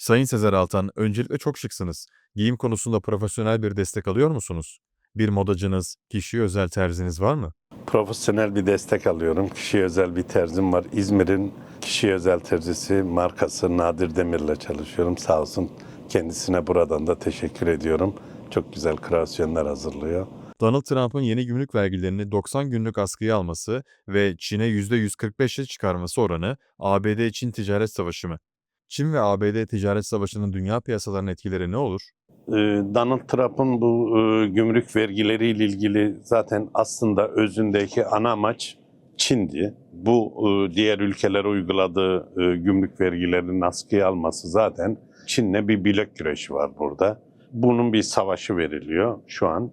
Sayın Sezer Altan, öncelikle çok şıksınız. Giyim konusunda profesyonel bir destek alıyor musunuz? Bir modacınız, kişiye özel terziniz var mı? Profesyonel bir destek alıyorum. Kişiye özel bir terzim var. İzmir'in kişiye özel terzisi markası Nadir Demir'le çalışıyorum. Sağ olsun kendisine buradan da teşekkür ediyorum. Çok güzel kreasyonlar hazırlıyor. Donald Trump'ın yeni gümrük vergilerini 90 günlük askıya alması ve Çin'e %145'e çıkarması oranı ABD-Çin ticaret savaşı mı? Çin ve ABD ticaret savaşının dünya piyasalarına etkileri ne olur? Ee, Donald Trump'ın bu e, gümrük vergileriyle ilgili zaten aslında özündeki ana amaç Çin'di. Bu e, diğer ülkelere uyguladığı e, gümrük vergilerinin askıya alması zaten Çin'le bir bilek güreşi var burada. Bunun bir savaşı veriliyor şu an.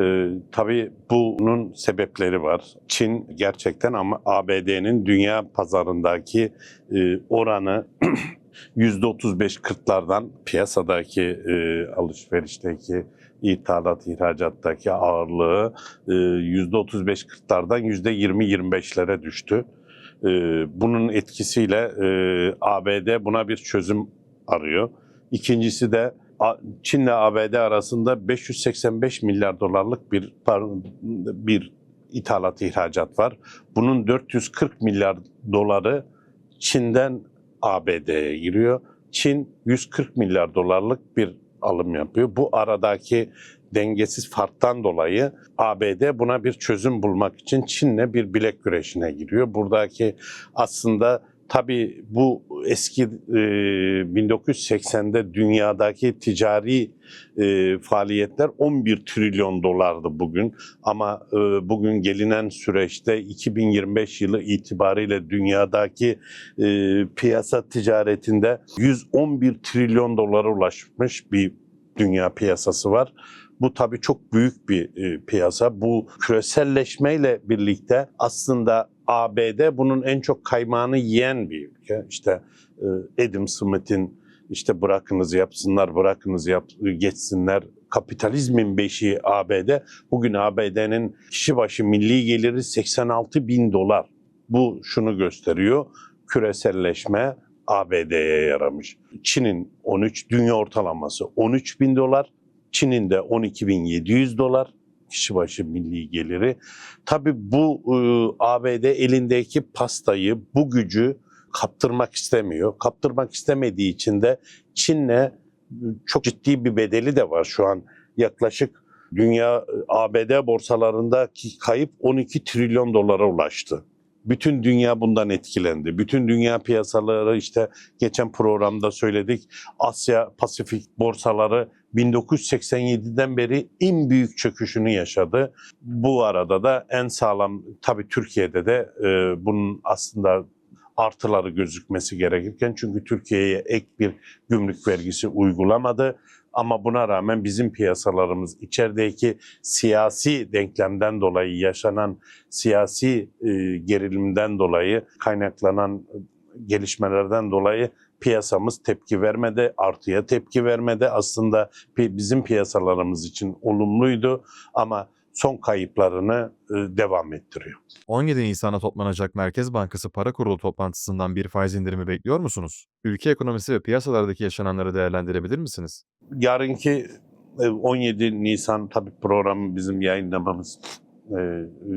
Ee, tabii bunun sebepleri var. Çin gerçekten ama ABD'nin dünya pazarındaki e, oranı %35-40'lardan piyasadaki e, alışverişteki ithalat, ihracattaki ağırlığı e, %35-40'lardan %20-25'lere düştü. E, bunun etkisiyle e, ABD buna bir çözüm arıyor. İkincisi de Çin'le ABD arasında 585 milyar dolarlık bir bir ithalat ihracat var. Bunun 440 milyar doları Çin'den ABD'ye giriyor. Çin 140 milyar dolarlık bir alım yapıyor. Bu aradaki dengesiz farktan dolayı ABD buna bir çözüm bulmak için Çin'le bir bilek güreşine giriyor. Buradaki aslında tabii bu eski e, 1980'de dünyadaki ticari e, faaliyetler 11 trilyon dolardı bugün. Ama e, bugün gelinen süreçte 2025 yılı itibariyle dünyadaki e, piyasa ticaretinde 111 trilyon dolara ulaşmış bir dünya piyasası var. Bu tabii çok büyük bir e, piyasa. Bu küreselleşmeyle birlikte aslında ABD bunun en çok kaymağını yiyen bir ülke. İşte e, Adam Smith'in işte bırakınız yapsınlar, bırakınız yap, geçsinler. Kapitalizmin beşiği ABD. Bugün ABD'nin kişi başı milli geliri 86 bin dolar. Bu şunu gösteriyor. Küreselleşme ABD'ye yaramış. Çin'in 13 dünya ortalaması 13 bin dolar. Çin'in de 12.700 dolar kişi başı milli geliri. Tabii bu e, ABD elindeki pastayı, bu gücü kaptırmak istemiyor. Kaptırmak istemediği için de Çin'le e, çok ciddi bir bedeli de var şu an. Yaklaşık dünya e, ABD borsalarındaki kayıp 12 trilyon dolara ulaştı. Bütün dünya bundan etkilendi. Bütün dünya piyasaları işte geçen programda söyledik. Asya Pasifik borsaları 1987'den beri en büyük çöküşünü yaşadı. Bu arada da en sağlam tabii Türkiye'de de e, bunun aslında artıları gözükmesi gerekirken çünkü Türkiye'ye ek bir gümrük vergisi uygulamadı. Ama buna rağmen bizim piyasalarımız içerideki siyasi denklemden dolayı yaşanan siyasi e, gerilimden dolayı kaynaklanan gelişmelerden dolayı piyasamız tepki vermedi, artıya tepki vermedi. Aslında bizim piyasalarımız için olumluydu ama son kayıplarını e, devam ettiriyor. 17 Nisan'da toplanacak Merkez Bankası Para Kurulu toplantısından bir faiz indirimi bekliyor musunuz? Ülke ekonomisi ve piyasalardaki yaşananları değerlendirebilir misiniz? Yarınki e, 17 Nisan tabii programı bizim yayınlamamız e,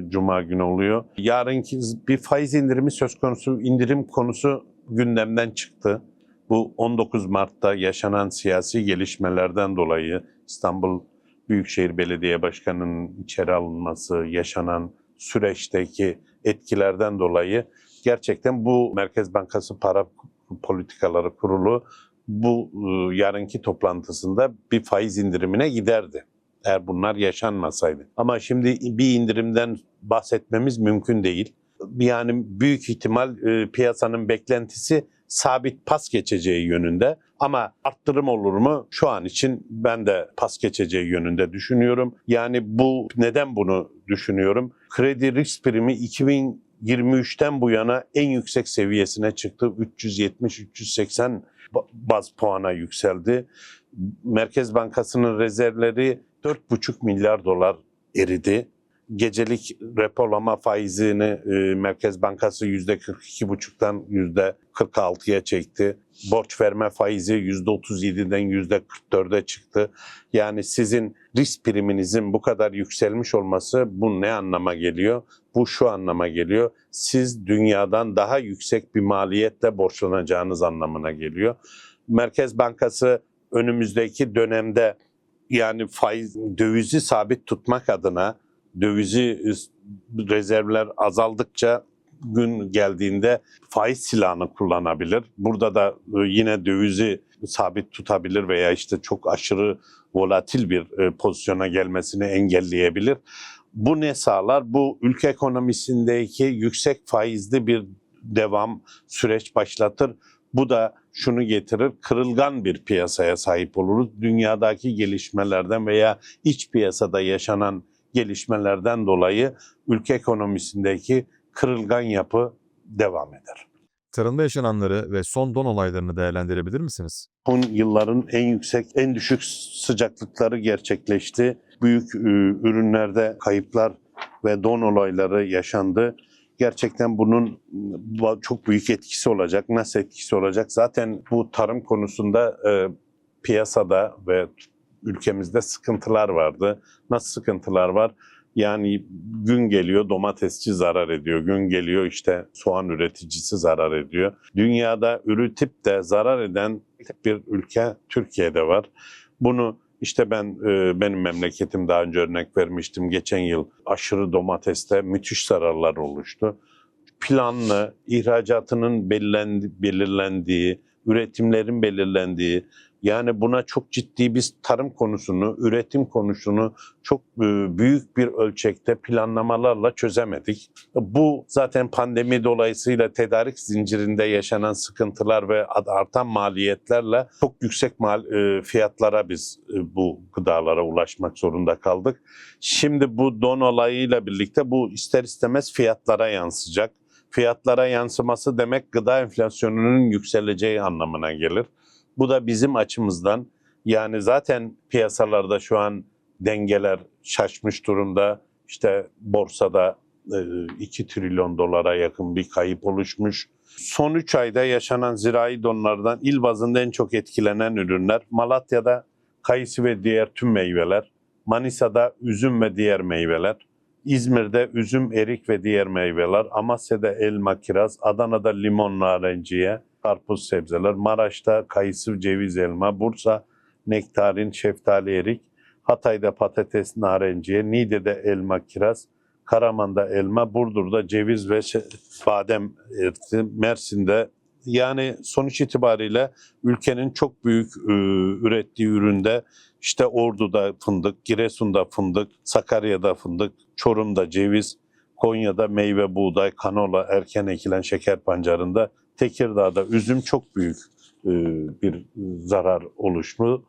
Cuma günü oluyor. Yarınki bir faiz indirimi söz konusu, indirim konusu gündemden çıktı. Bu 19 Mart'ta yaşanan siyasi gelişmelerden dolayı İstanbul Büyükşehir Belediye Başkanı'nın içeri alınması, yaşanan süreçteki etkilerden dolayı gerçekten bu Merkez Bankası Para Politikaları Kurulu bu e, yarınki toplantısında bir faiz indirimine giderdi. Eğer bunlar yaşanmasaydı. Ama şimdi bir indirimden bahsetmemiz mümkün değil. Yani büyük ihtimal e, piyasanın beklentisi sabit pas geçeceği yönünde. Ama arttırım olur mu? Şu an için ben de pas geçeceği yönünde düşünüyorum. Yani bu neden bunu düşünüyorum? Kredi risk primi 2023'ten bu yana en yüksek seviyesine çıktı. 370-380 ba- baz puana yükseldi. Merkez Bankası'nın rezervleri 4,5 milyar dolar eridi. Gecelik repolama faizini e, Merkez Bankası %42,5'tan %46'ya çekti. Borç verme faizi %37'den %44'e çıktı. Yani sizin risk priminizin bu kadar yükselmiş olması bu ne anlama geliyor? Bu şu anlama geliyor. Siz dünyadan daha yüksek bir maliyetle borçlanacağınız anlamına geliyor. Merkez Bankası önümüzdeki dönemde yani faiz dövizi sabit tutmak adına dövizi rezervler azaldıkça gün geldiğinde faiz silahını kullanabilir. Burada da e, yine dövizi sabit tutabilir veya işte çok aşırı volatil bir e, pozisyona gelmesini engelleyebilir. Bu ne sağlar? Bu ülke ekonomisindeki yüksek faizli bir devam süreç başlatır. Bu da şunu getirir, kırılgan bir piyasaya sahip oluruz. Dünyadaki gelişmelerden veya iç piyasada yaşanan gelişmelerden dolayı ülke ekonomisindeki kırılgan yapı devam eder. Tarımda yaşananları ve son don olaylarını değerlendirebilir misiniz? Son yılların en yüksek, en düşük sıcaklıkları gerçekleşti. Büyük e, ürünlerde kayıplar ve don olayları yaşandı. Gerçekten bunun çok büyük etkisi olacak. Nasıl etkisi olacak? Zaten bu tarım konusunda e, piyasada ve ülkemizde sıkıntılar vardı. Nasıl sıkıntılar var? Yani gün geliyor domatesçi zarar ediyor. Gün geliyor işte soğan üreticisi zarar ediyor. Dünyada üretip de zarar eden bir ülke Türkiye'de var. Bunu işte ben e, benim memleketim daha önce örnek vermiştim. Geçen yıl aşırı domateste müthiş zararlar oluştu. Planlı, ihracatının belirlendi, belirlendiği, üretimlerin belirlendiği, yani buna çok ciddi biz tarım konusunu, üretim konusunu çok e, büyük bir ölçekte planlamalarla çözemedik. Bu zaten pandemi dolayısıyla tedarik zincirinde yaşanan sıkıntılar ve artan maliyetlerle çok yüksek mal e, fiyatlara biz e, bu gıdalara ulaşmak zorunda kaldık. Şimdi bu don olayıyla birlikte bu ister istemez fiyatlara yansıyacak. Fiyatlara yansıması demek gıda enflasyonunun yükseleceği anlamına gelir. Bu da bizim açımızdan yani zaten piyasalarda şu an dengeler şaşmış durumda. İşte borsada 2 trilyon dolara yakın bir kayıp oluşmuş. Son 3 ayda yaşanan zirai donlardan il bazında en çok etkilenen ürünler Malatya'da kayısı ve diğer tüm meyveler, Manisa'da üzüm ve diğer meyveler, İzmir'de üzüm, erik ve diğer meyveler, Amasya'da elma, kiraz, Adana'da limon, narenciye, karpuz, sebzeler, Maraş'ta kayısı, ceviz, elma, Bursa nektarin, şeftali, erik, Hatay'da patates, narenciye, Niğde'de elma, kiraz, Karaman'da elma, Burdur'da ceviz ve badem Mersin'de yani sonuç itibariyle ülkenin çok büyük e, ürettiği üründe işte Ordu'da fındık, Giresun'da fındık, Sakarya'da fındık, Çorum'da ceviz, Konya'da meyve, buğday, kanola, erken ekilen şeker pancarında, Tekirdağ'da üzüm çok büyük e, bir zarar oluşmu.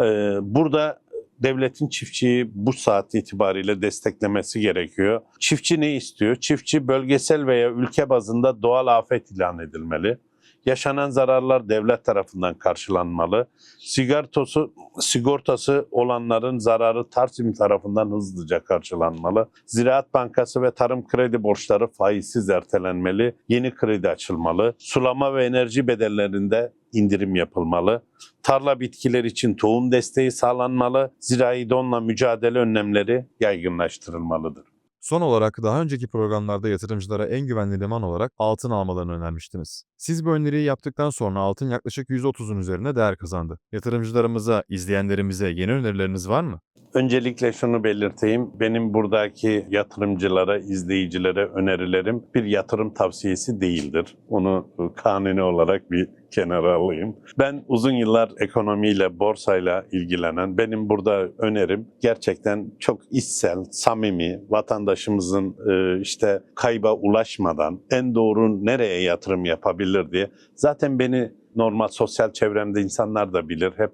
E, burada devletin çiftçiyi bu saat itibariyle desteklemesi gerekiyor. Çiftçi ne istiyor? Çiftçi bölgesel veya ülke bazında doğal afet ilan edilmeli. Yaşanan zararlar devlet tarafından karşılanmalı. Sigortası, sigortası olanların zararı Tarsim tarafından hızlıca karşılanmalı. Ziraat Bankası ve tarım kredi borçları faizsiz ertelenmeli. Yeni kredi açılmalı. Sulama ve enerji bedellerinde indirim yapılmalı. Tarla bitkiler için tohum desteği sağlanmalı. Zirai donla mücadele önlemleri yaygınlaştırılmalıdır. Son olarak daha önceki programlarda yatırımcılara en güvenli liman olarak altın almalarını önermiştiniz. Siz bu öneriyi yaptıktan sonra altın yaklaşık 130'un üzerine değer kazandı. Yatırımcılarımıza, izleyenlerimize yeni önerileriniz var mı? Öncelikle şunu belirteyim. Benim buradaki yatırımcılara, izleyicilere önerilerim bir yatırım tavsiyesi değildir. Onu kanuni olarak bir kenara alayım. Ben uzun yıllar ekonomiyle, borsayla ilgilenen, benim burada önerim gerçekten çok içsel, samimi, vatandaşımızın e, işte kayba ulaşmadan en doğru nereye yatırım yapabilir diye. Zaten beni normal sosyal çevremde insanlar da bilir. Hep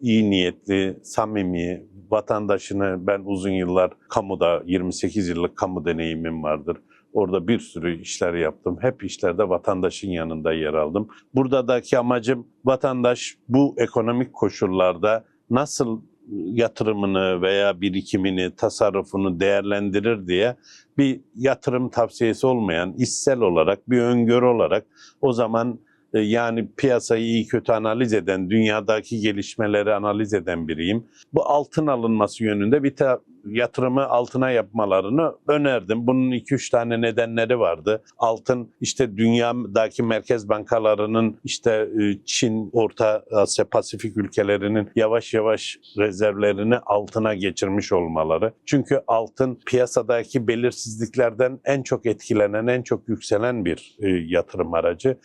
iyi niyetli, samimi, vatandaşını ben uzun yıllar kamuda 28 yıllık kamu deneyimim vardır. Orada bir sürü işler yaptım. Hep işlerde vatandaşın yanında yer aldım. Buradaki amacım vatandaş bu ekonomik koşullarda nasıl yatırımını veya birikimini, tasarrufunu değerlendirir diye bir yatırım tavsiyesi olmayan, işsel olarak, bir öngörü olarak o zaman e, yani piyasayı iyi kötü analiz eden, dünyadaki gelişmeleri analiz eden biriyim. Bu altın alınması yönünde bir ta- yatırımı altına yapmalarını önerdim. Bunun 2-3 tane nedenleri vardı. Altın işte dünyadaki merkez bankalarının işte e, Çin, Orta Asya, Pasifik ülkelerinin yavaş yavaş rezervlerini altına geçirmiş olmaları. Çünkü altın piyasadaki belirsizliklerden en çok etkilenen, en çok yükselen bir e, yatırım aracı.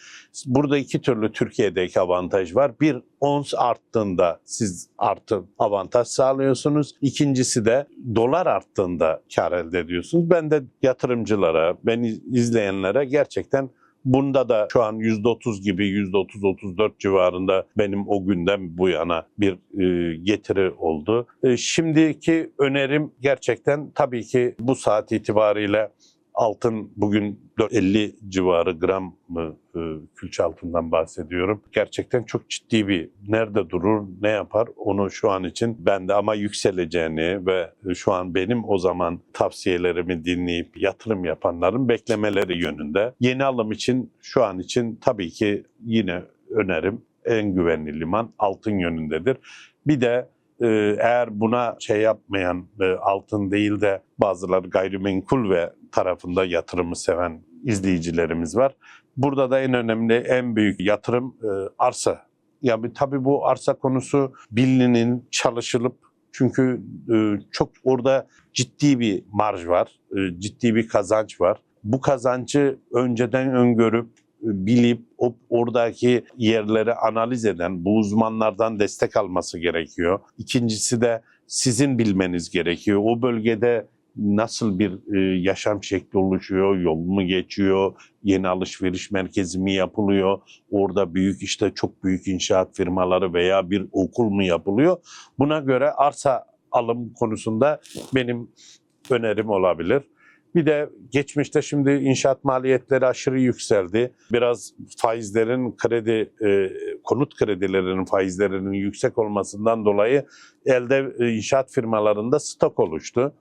Burada iki türlü Türkiye'deki avantaj var. Bir, ons arttığında siz artı avantaj sağlıyorsunuz. İkincisi de dolar arttığında kar elde ediyorsunuz. Ben de yatırımcılara, beni izleyenlere gerçekten Bunda da şu an %30 gibi %30-34 civarında benim o günden bu yana bir e, getiri oldu. E, şimdiki önerim gerçekten tabii ki bu saat itibariyle altın bugün 50 civarı gram mı e, külçe altından bahsediyorum. Gerçekten çok ciddi bir nerede durur, ne yapar onu şu an için ben de ama yükseleceğini ve şu an benim o zaman tavsiyelerimi dinleyip yatırım yapanların beklemeleri yönünde. Yeni alım için şu an için tabii ki yine önerim en güvenli liman altın yönündedir. Bir de eğer buna şey yapmayan e, altın değil de bazıları gayrimenkul ve tarafında yatırımı seven izleyicilerimiz var. Burada da en önemli, en büyük yatırım e, arsa. Ya bir- tabii bu arsa konusu bilinin çalışılıp çünkü e, çok orada ciddi bir marj var, e, ciddi bir kazanç var. Bu kazancı önceden öngörüp bilip o, oradaki yerleri analiz eden bu uzmanlardan destek alması gerekiyor. İkincisi de sizin bilmeniz gerekiyor. O bölgede nasıl bir e, yaşam şekli oluşuyor, yol mu geçiyor, yeni alışveriş merkezi mi yapılıyor, orada büyük işte çok büyük inşaat firmaları veya bir okul mu yapılıyor. Buna göre arsa alım konusunda benim önerim olabilir. Bir de geçmişte şimdi inşaat maliyetleri aşırı yükseldi. Biraz faizlerin kredi, e, konut kredilerinin faizlerinin yüksek olmasından dolayı elde e, inşaat firmalarında stok oluştu.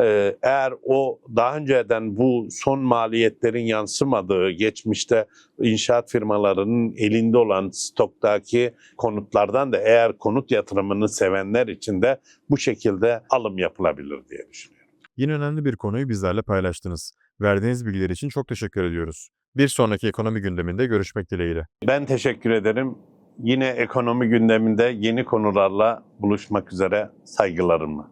E, eğer o daha önceden bu son maliyetlerin yansımadığı geçmişte inşaat firmalarının elinde olan stoktaki konutlardan da eğer konut yatırımını sevenler için de bu şekilde alım yapılabilir diye düşünüyorum. Yine önemli bir konuyu bizlerle paylaştınız. Verdiğiniz bilgiler için çok teşekkür ediyoruz. Bir sonraki ekonomi gündeminde görüşmek dileğiyle. Ben teşekkür ederim. Yine ekonomi gündeminde yeni konularla buluşmak üzere saygılarımla.